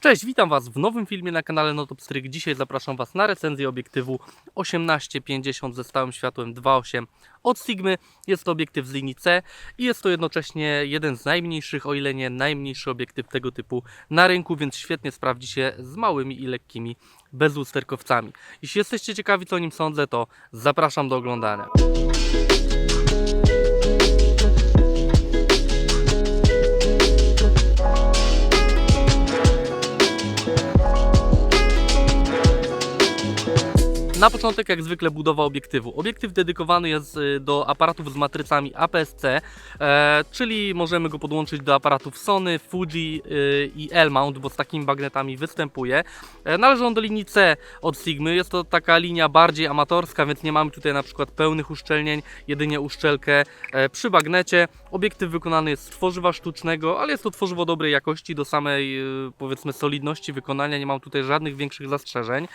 Cześć, witam Was w nowym filmie na kanale Notopstryk. Dzisiaj zapraszam Was na recenzję obiektywu 1850 ze stałym światłem 2.8 od Sigmy. Jest to obiektyw z linii C i jest to jednocześnie jeden z najmniejszych, o ile nie najmniejszy obiektyw tego typu na rynku, więc świetnie sprawdzi się z małymi i lekkimi bezlusterkowcami. Jeśli jesteście ciekawi co o nim sądzę, to zapraszam do oglądania. Na początek, jak zwykle, budowa obiektywu. Obiektyw dedykowany jest y, do aparatów z matrycami APS-C, e, czyli możemy go podłączyć do aparatów Sony, Fuji y, i L-mount, bo z takimi bagnetami występuje. E, należy on do linii C od Sigmy. Jest to taka linia bardziej amatorska, więc nie mamy tutaj na przykład pełnych uszczelnień, jedynie uszczelkę e, przy bagnecie. Obiektyw wykonany jest z tworzywa sztucznego, ale jest to tworzywo dobrej jakości, do samej y, powiedzmy solidności wykonania. Nie mam tutaj żadnych większych zastrzeżeń.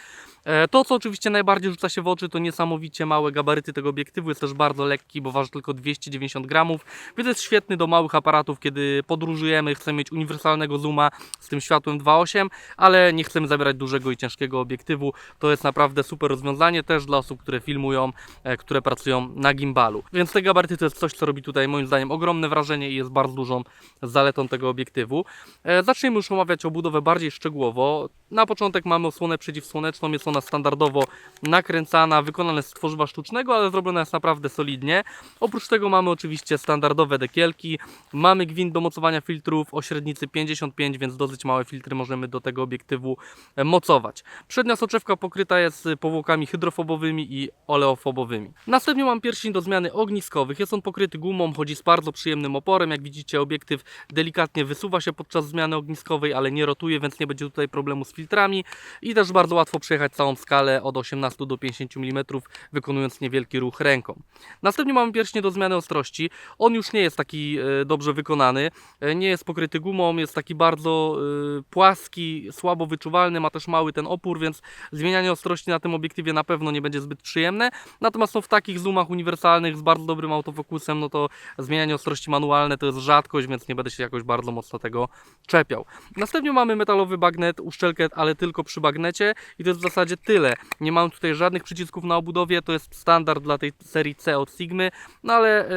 E, To, co oczywiście najbardziej rzuca się w oczy, to niesamowicie małe gabaryty tego obiektywu. Jest też bardzo lekki, bo waży tylko 290 gramów, więc jest świetny do małych aparatów, kiedy podróżujemy, chcemy mieć uniwersalnego zooma z tym światłem 2.8, ale nie chcemy zabierać dużego i ciężkiego obiektywu. To jest naprawdę super rozwiązanie też dla osób, które filmują, e, które pracują na gimbalu. Więc te gabaryty to jest coś, co robi tutaj moim zdaniem ogromne wrażenie i jest bardzo dużą zaletą tego obiektywu. E, Zacznijmy już omawiać obudowę bardziej szczegółowo. Na początek mamy osłonę przeciwsłoneczną, jest ona standardowo nakręcana, wykonana z tworzywa sztucznego, ale zrobiona jest naprawdę solidnie. Oprócz tego mamy oczywiście standardowe dekielki, mamy gwint do mocowania filtrów o średnicy 55, więc dosyć małe filtry możemy do tego obiektywu e, mocować. Przednia soczewka pokryta jest powłokami hydrofobowymi i oleofobowymi. Następnie mam pierścień do zmiany ogniskowych. Jest on pokryty gumą, chodzi z bardzo przyjemnym oporem. Jak widzicie obiektyw delikatnie wysuwa się podczas zmiany ogniskowej, ale nie rotuje, więc nie będzie tutaj problemu z filtrami i też bardzo łatwo przejechać całą skalę od 18 do 50 mm, wykonując niewielki ruch ręką. Następnie mamy pierścień do zmiany ostrości. On już nie jest taki e, dobrze wykonany, e, nie jest pokryty gumą, jest taki bardzo e, płaski, słabo wyczuwalny, ma też mały ten opór, więc zmienianie ostrości na tym obiektywie na pewno nie będzie zbyt przyjemne. Natomiast no, w takich zoomach uniwersalnych z bardzo dobrym autofokusem, no to zmienianie ostrości manualne to jest rzadkość, więc nie będę się jakoś bardzo mocno tego czepiał. Następnie mamy metalowy bagnet, uszczelkę, ale tylko przy bagnecie i to jest w zasadzie tyle. Nie mam tutaj żadnych przycisków na obudowie, to jest standard dla tej serii C od Sigmy, no ale e,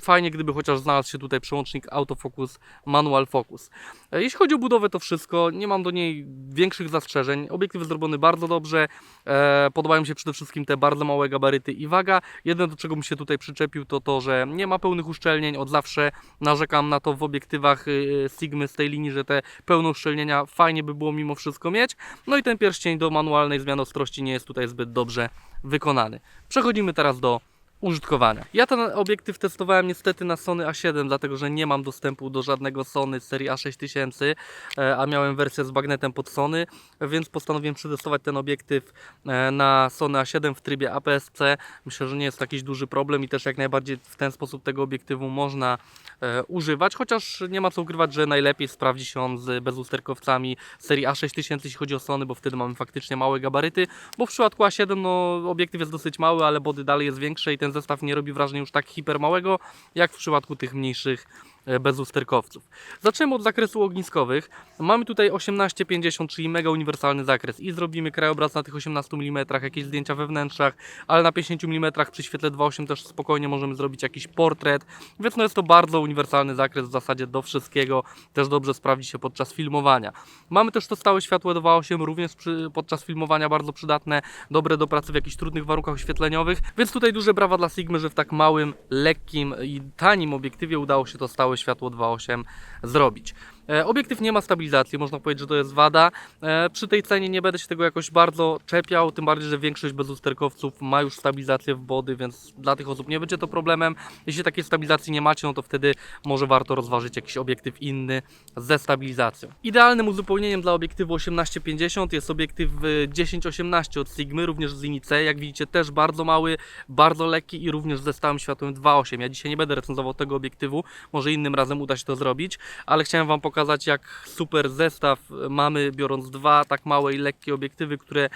fajnie gdyby chociaż znalazł się tutaj przełącznik autofocus, manual focus. E, jeśli chodzi o budowę to wszystko, nie mam do niej większych zastrzeżeń. Obiektyw zrobiony bardzo dobrze, e, podobają mi się przede wszystkim te bardzo małe gabaryty i waga. Jedno do czego bym się tutaj przyczepił to to, że nie ma pełnych uszczelnień, od zawsze narzekam na to w obiektywach y, Sigmy z tej linii, że te pełne uszczelnienia fajnie by było mimo wszystko mieć. No i ten pierścień do manualnej zmiany ostrości nie jest tutaj zbyt dobrze wykonany. Przechodzimy teraz do użytkowania. Ja ten obiektyw testowałem niestety na Sony A7, dlatego że nie mam dostępu do żadnego Sony serii A6000, e, a miałem wersję z bagnetem pod Sony, więc postanowiłem przetestować ten obiektyw e, na Sony A7 w trybie APS-C. Myślę, że nie jest to jakiś duży problem i też jak najbardziej w ten sposób tego obiektywu można e, używać, chociaż nie ma co ukrywać, że najlepiej sprawdzi się on z bezlusterkowcami serii A6000, jeśli chodzi o Sony, bo wtedy mamy faktycznie małe gabaryty, bo w przypadku A7 no, obiektyw jest dosyć mały, ale body dalej jest większe i ten zestaw nie robi wrażenia już tak hipermałego, jak w przypadku tych mniejszych e, bezlusterkowców. Zaczniemy od zakresu ogniskowych. Mamy tutaj 18-50, czyli mega uniwersalny zakres i zrobimy krajobraz na tych 18 mm, jakieś zdjęcia we wnętrzach, ale na 50 mm przy świetle 2.8 też spokojnie możemy zrobić jakiś portret, więc no jest to bardzo uniwersalny zakres w zasadzie do wszystkiego, też dobrze sprawdzi się podczas filmowania. Mamy też to stałe światło 2.8, również przy, podczas filmowania bardzo przydatne, dobre do pracy w jakichś trudnych warunkach oświetleniowych, więc tutaj duże brawa dla Sigmy, że w tak małym, lekkim i tanim obiektywie udało się to stałe światło 2.8 zrobić. E, Obiektyw nie ma stabilizacji, można powiedzieć, że to jest wada. E, Przy tej cenie nie będę się tego jakoś bardzo czepiał, tym bardziej, że większość bezlusterkowców ma już stabilizację w body, więc dla tych osób nie będzie to problemem. Jeśli takiej stabilizacji nie macie, no to wtedy może warto rozważyć jakiś obiektyw inny ze stabilizacją. Idealnym uzupełnieniem dla obiektywu 1850 jest obiektyw y, 10-18 od Sigmy, również z linii C. Jak widzicie, też bardzo mały, bardzo lekki i również ze stałym światłem 2.8. Ja dzisiaj nie będę recenzował tego obiektywu, może innym razem uda się to zrobić, ale chciałem Wam pokazać pokazać jak super zestaw mamy biorąc dwa tak małe i lekkie obiektywy, które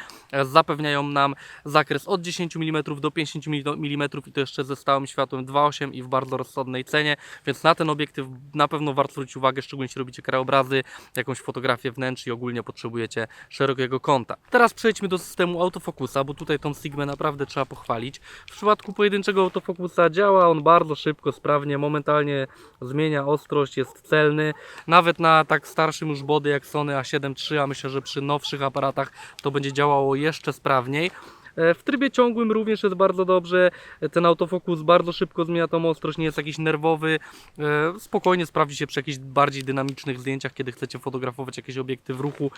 zapewniają nam zakres od 10 mm do 50 mm i to jeszcze ze stałym światłem 2.8 i w bardzo rozsądnej cenie, więc na ten obiektyw na pewno warto zwrócić uwagę, szczególnie jeśli robicie krajobrazy, jakąś fotografię wnętrz i ogólnie potrzebujecie szerokiego kąta. Teraz przejdźmy do systemu autofokusa, bo tutaj tą Sigmę naprawdę trzeba pochwalić. W przypadku pojedynczego autofokusa działa on bardzo szybko, sprawnie, momentalnie zmienia ostrość, jest celny. Nawet na tak starszym już body jak Sony A7 III, a myślę, że przy nowszych aparatach to będzie działało jeszcze sprawniej. E, W trybie ciągłym również jest bardzo dobrze. E, Ten autofokus bardzo szybko zmienia tą ostrość, nie jest jakiś nerwowy. E, Spokojnie sprawdzi się przy jakichś bardziej dynamicznych zdjęciach, kiedy chcecie fotografować jakieś obiekty w ruchu.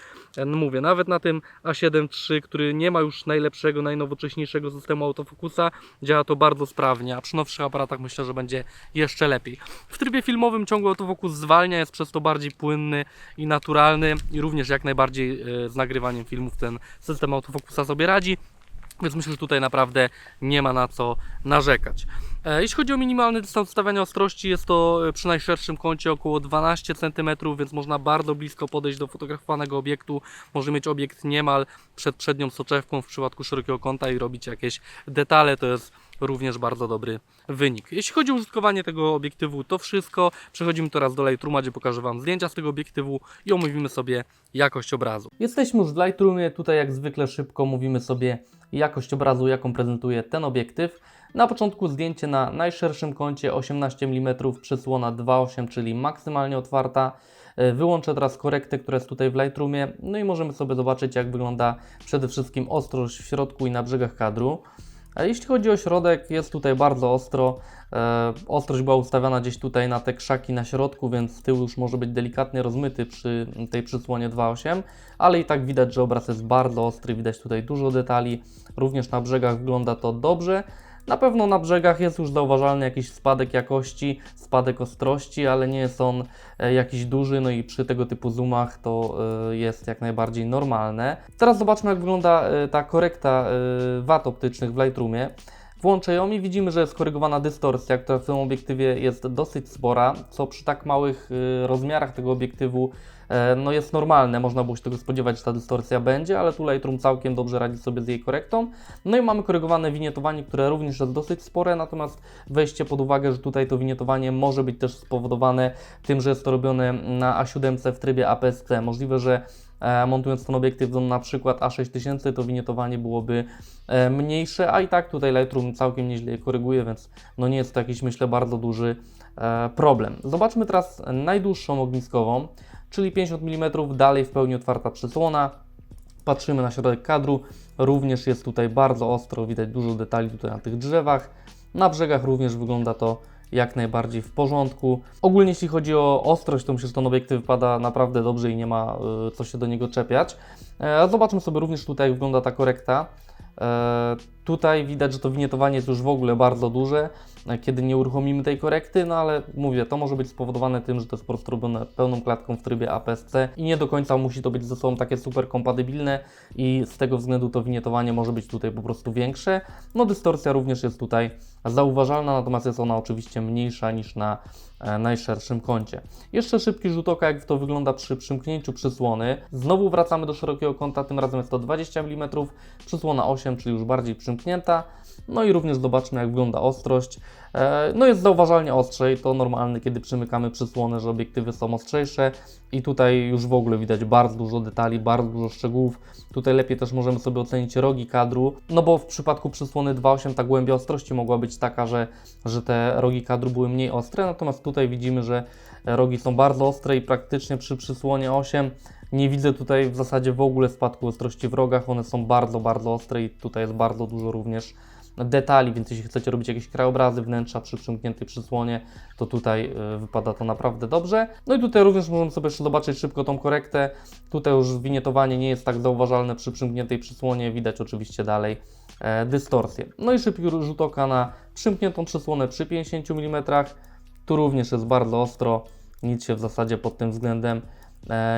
No mówię, nawet na tym A7 III, który nie ma już najlepszego, najnowocześniejszego systemu autofokusa, działa to bardzo sprawnie, a przy nowszych aparatach myślę, że będzie jeszcze lepiej. W trybie filmowym ciągły autofokus zwalnia, jest przez to bardziej płynny i naturalny i również jak najbardziej z nagrywaniem filmów ten system autofokusa sobie radzi. Więc myślę, że tutaj naprawdę nie ma na co narzekać. E, Jeśli chodzi o minimalny dystans stawiania ostrości, jest to e, przy najszerszym kącie około 12 cm, więc można bardzo blisko podejść do fotografowanego obiektu. Może mieć obiekt niemal przed przednią soczewką w przypadku szerokiego kąta i robić jakieś detale. To jest również bardzo dobry wynik. Jeśli chodzi o użytkowanie tego obiektywu, to wszystko. Przechodzimy teraz do Lightrooma, gdzie pokażę Wam zdjęcia z tego obiektywu i omówimy sobie jakość obrazu. Jesteśmy już w Lightroomie, tutaj jak zwykle szybko mówimy sobie jakość obrazu, jaką prezentuje ten obiektyw. Na początku zdjęcie na najszerszym kącie 18 mm, przysłona 2.8, czyli maksymalnie otwarta. E, Wyłączę teraz korektę, która jest tutaj w Lightroomie, no i możemy sobie zobaczyć jak wygląda przede wszystkim ostrość w środku i na brzegach kadru. A jeśli chodzi o środek, jest tutaj bardzo ostro. E, ostrość była ustawiona gdzieś tutaj na te krzaki na środku, więc tył już może być delikatnie rozmyty przy tej przysłonie 2.8, ale i tak widać, że obraz jest bardzo ostry, widać tutaj dużo detali. Również na brzegach wygląda to dobrze. Na pewno na brzegach jest już zauważalny jakiś spadek jakości, spadek ostrości, ale nie jest on e, jakiś duży, no i przy tego typu zoomach to e, jest jak najbardziej normalne. Teraz zobaczmy jak wygląda e, ta korekta wad optycznych w Lightroomie. Włączę ją i widzimy, że skorygowana dystorsja, która w tym obiektywie jest dosyć spora, co przy tak małych rozmiarach tego obiektywu no jest normalne, można było się tego spodziewać, że ta dystorsja będzie, ale tu Lightroom całkiem dobrze radzi sobie z jej korektą. No i mamy korygowane winietowanie, które również jest dosyć spore, natomiast weźcie pod uwagę, że tutaj to winietowanie może być też spowodowane tym, że jest to robione na A7 w trybie APS-C. Możliwe, że e, montując ten obiektyw do na przykład A6000 to winietowanie byłoby e, mniejsze, a i tak tutaj Lightroom całkiem nieźle je koryguje, więc no nie jest to jakiś myślę bardzo duży e, problem. Zobaczmy teraz najdłuższą ogniskową, czyli 50 mm, dalej w pełni otwarta przysłona. Patrzymy na środek kadru, również jest tutaj bardzo ostro, widać dużo detali tutaj na tych drzewach. Na brzegach również wygląda to jak najbardziej w porządku. Ogólnie jeśli chodzi o ostrość, to myślę, że ten obiektyw wypada naprawdę dobrze i nie ma y, co się do niego czepiać. E, Zobaczmy sobie również tutaj jak wygląda ta korekta. Tutaj widać, że to winietowanie jest już w ogóle bardzo duże, e, kiedy nie uruchomimy tej korekty, no ale mówię, to może być spowodowane tym, że to jest po prostu robione pełną klatką w trybie APS-C i nie do końca musi to być ze sobą takie super kompatybilne i z tego względu to winietowanie może być tutaj po prostu większe. No dystorsja również jest tutaj zauważalna, natomiast jest ona oczywiście mniejsza niż na e, najszerszym kącie. Jeszcze szybki rzut oka, jak to wygląda przy przymknięciu przysłony. Znowu wracamy do szerokiego kąta, tym razem jest to 20 mm, przysłona 8, czyli już bardziej przymknięta. No i również zobaczmy, jak wygląda ostrość. E, No jest zauważalnie ostrzej, to normalne, kiedy przymykamy przysłonę, że obiektywy są ostrzejsze i tutaj już w ogóle widać bardzo dużo detali, bardzo dużo szczegółów. Tutaj lepiej też możemy sobie ocenić rogi kadru, no bo w przypadku przysłony 2.8 ta głębia ostrości mogła być taka, że, że te rogi kadru były mniej ostre, natomiast tutaj widzimy, że rogi są bardzo ostre i praktycznie przy przysłonie 8 nie widzę tutaj w zasadzie w ogóle spadku ostrości w rogach, one są bardzo, bardzo ostre i tutaj jest bardzo dużo również detali, więc jeśli chcecie robić jakieś krajobrazy wnętrza przy przymkniętej przysłonie, to tutaj y, wypada to naprawdę dobrze. No i tutaj również możemy sobie jeszcze zobaczyć szybko tą korektę. Tutaj już winietowanie nie jest tak zauważalne przy przymkniętej przysłonie, widać oczywiście dalej e, dystorsję. No i szybki rzut oka na przymkniętą przysłonę przy 50 mm. Tu również jest bardzo ostro, nic się w zasadzie pod tym względem e,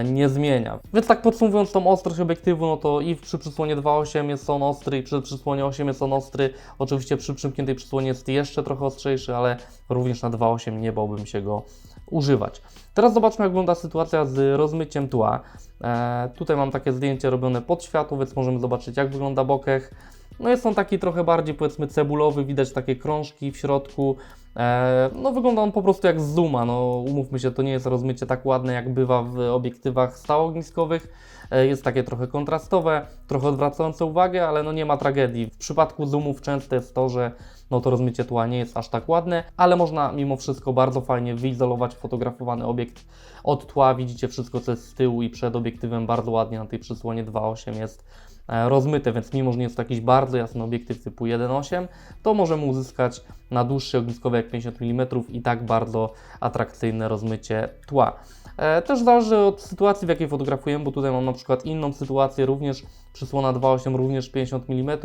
nie zmienia. Więc tak podsumowując tą ostrość obiektywu, no to i przy przysłonie 2.8 jest on ostry, i przy przysłonie 8 jest on ostry. Oczywiście przy przymkniętej przysłonie jest jeszcze trochę ostrzejszy, ale również na 2.8 nie bałbym się go używać. Teraz zobaczmy, jak wygląda sytuacja z rozmyciem tła. E, tutaj mam takie zdjęcie robione pod światło, więc możemy zobaczyć, jak wygląda bokeh. No jest on taki trochę bardziej, powiedzmy, cebulowy, widać takie krążki w środku. E, no wygląda on po prostu jak z zooma, no umówmy się, to nie jest rozmycie tak ładne, jak bywa w obiektywach stałogniskowych. E, Jest takie trochę kontrastowe, trochę odwracające uwagę, ale no nie ma tragedii. W przypadku zoomów często jest to, że no to rozmycie tła nie jest aż tak ładne, ale można mimo wszystko bardzo fajnie wyizolować fotografowany obiekt od tła. Widzicie wszystko, co jest z tyłu i przed obiektywem bardzo ładnie na tej przysłonie 2.8 jest e, rozmyte, więc mimo, że nie jest to jakiś bardzo jasny obiektyw typu 1.8, to możemy uzyskać na dłuższe ogniskowe jak 50 mm i tak bardzo atrakcyjne rozmycie tła. E, Też zależy od sytuacji, w jakiej fotografujemy, bo tutaj mam na przykład inną sytuację, również przysłona 2.8, również 50 mm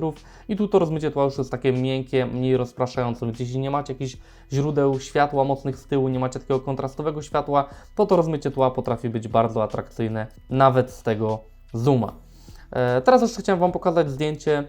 i tu to rozmycie tła już jest takie miękkie, mniej rozpraszające, więc jeśli nie macie jakichś źródeł światła mocnych z tyłu, nie macie takiego kontrastowego światła, to to rozmycie tła potrafi być bardzo atrakcyjne, nawet z tego zooma. E, Teraz jeszcze chciałem Wam pokazać zdjęcie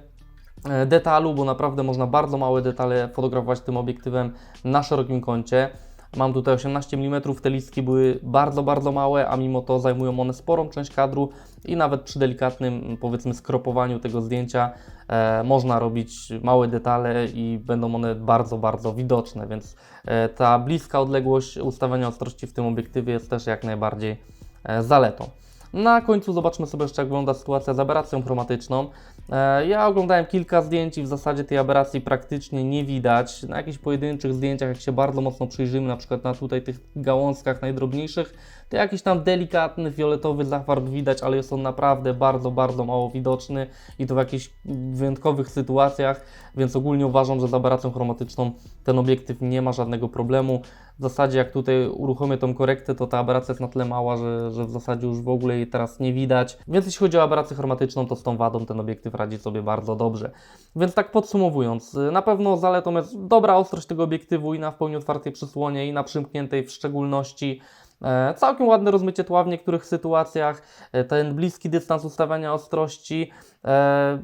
detalu, bo naprawdę można bardzo małe detale fotografować tym obiektywem na szerokim kącie. Mam tutaj 18 mm, te listki były bardzo, bardzo małe, a mimo to zajmują one sporą część kadru i nawet przy delikatnym, powiedzmy, skropowaniu tego zdjęcia e, można robić małe detale i będą one bardzo, bardzo widoczne, więc e, ta bliska odległość ustawiania ostrości w tym obiektywie jest też jak najbardziej e, zaletą. Na końcu zobaczmy sobie jeszcze, jak wygląda sytuacja z aberracją chromatyczną. E, Ja oglądałem kilka zdjęć i w zasadzie tej aberracji praktycznie nie widać. Na jakichś pojedynczych zdjęciach, jak się bardzo mocno przyjrzymy, na przykład na tutaj tych gałązkach najdrobniejszych, to jakiś tam delikatny fioletowy zafarb widać, ale jest on naprawdę bardzo, bardzo mało widoczny i to w jakichś wyjątkowych sytuacjach, więc ogólnie uważam, że z aberracją chromatyczną ten obiektyw nie ma żadnego problemu. W zasadzie jak tutaj uruchomię tą korektę, to ta aberracja jest na tyle mała, że, że w zasadzie już w ogóle jej teraz nie widać. Więc jeśli chodzi o aberrację chromatyczną, to z tą wadą ten obiektyw radzi sobie bardzo dobrze. Więc tak podsumowując, y, na pewno zaletą jest dobra ostrość tego obiektywu i na w pełni otwartej przysłonie i na przymkniętej w szczególności. E, Całkiem ładne rozmycie tła w niektórych sytuacjach, e, ten bliski dystans ustawiania ostrości. E,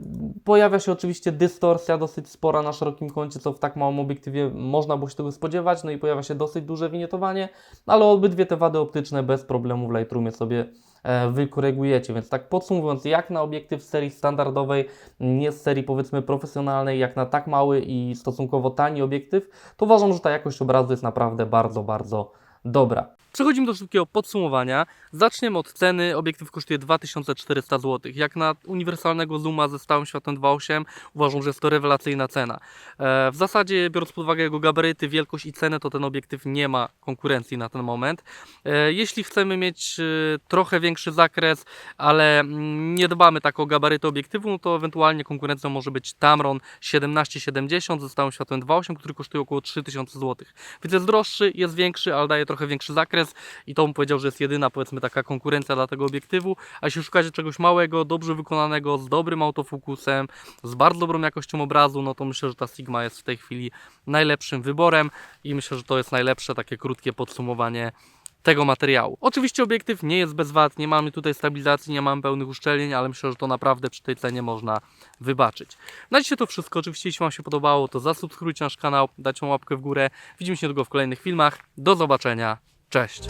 Pojawia się oczywiście dystorsja dosyć spora na szerokim kącie, co w tak małym obiektywie można było się tego spodziewać, no i pojawia się dosyć duże winietowanie, ale obydwie te wady optyczne bez problemu w Lightroomie sobie wykorygujecie. Więc tak podsumowując, jak na obiektyw serii standardowej, nie z serii powiedzmy profesjonalnej, jak na tak mały i stosunkowo tani obiektyw, to uważam, że ta jakość obrazu jest naprawdę bardzo, bardzo dobra. Przechodzimy do szybkiego podsumowania. Zaczniemy od ceny. Obiektyw kosztuje 2400 zł. Jak na uniwersalnego zooma ze stałym światłem 2.8 uważam, że jest to rewelacyjna cena. E, W zasadzie, biorąc pod uwagę jego gabaryty, wielkość i cenę, to ten obiektyw nie ma konkurencji na ten moment. E, Jeśli chcemy mieć e, trochę większy zakres, ale mm, nie dbamy tak o gabaryty obiektywu, no to ewentualnie konkurencją może być Tamron 1770 ze stałym światłem 2.8, który kosztuje około 3000 zł. Więc jest droższy, jest większy, ale daje trochę większy zakres i to bym powiedział, że jest jedyna powiedzmy taka konkurencja dla tego obiektywu. A jeśli szukacie czegoś małego, dobrze wykonanego, z dobrym autofokusem, z bardzo dobrą jakością obrazu, no to myślę, że ta Sigma jest w tej chwili najlepszym wyborem i myślę, że to jest najlepsze takie krótkie podsumowanie tego materiału. Oczywiście obiektyw nie jest bez wad, nie mamy tutaj stabilizacji, nie mamy pełnych uszczelnień, ale myślę, że to naprawdę przy tej cenie można wybaczyć. Na dzisiaj to wszystko. Oczywiście jeśli Wam się podobało, to zasubskrybujcie nasz kanał, dajcie łapkę w górę. Widzimy się niedługo w kolejnych filmach. Do zobaczenia. Cześć!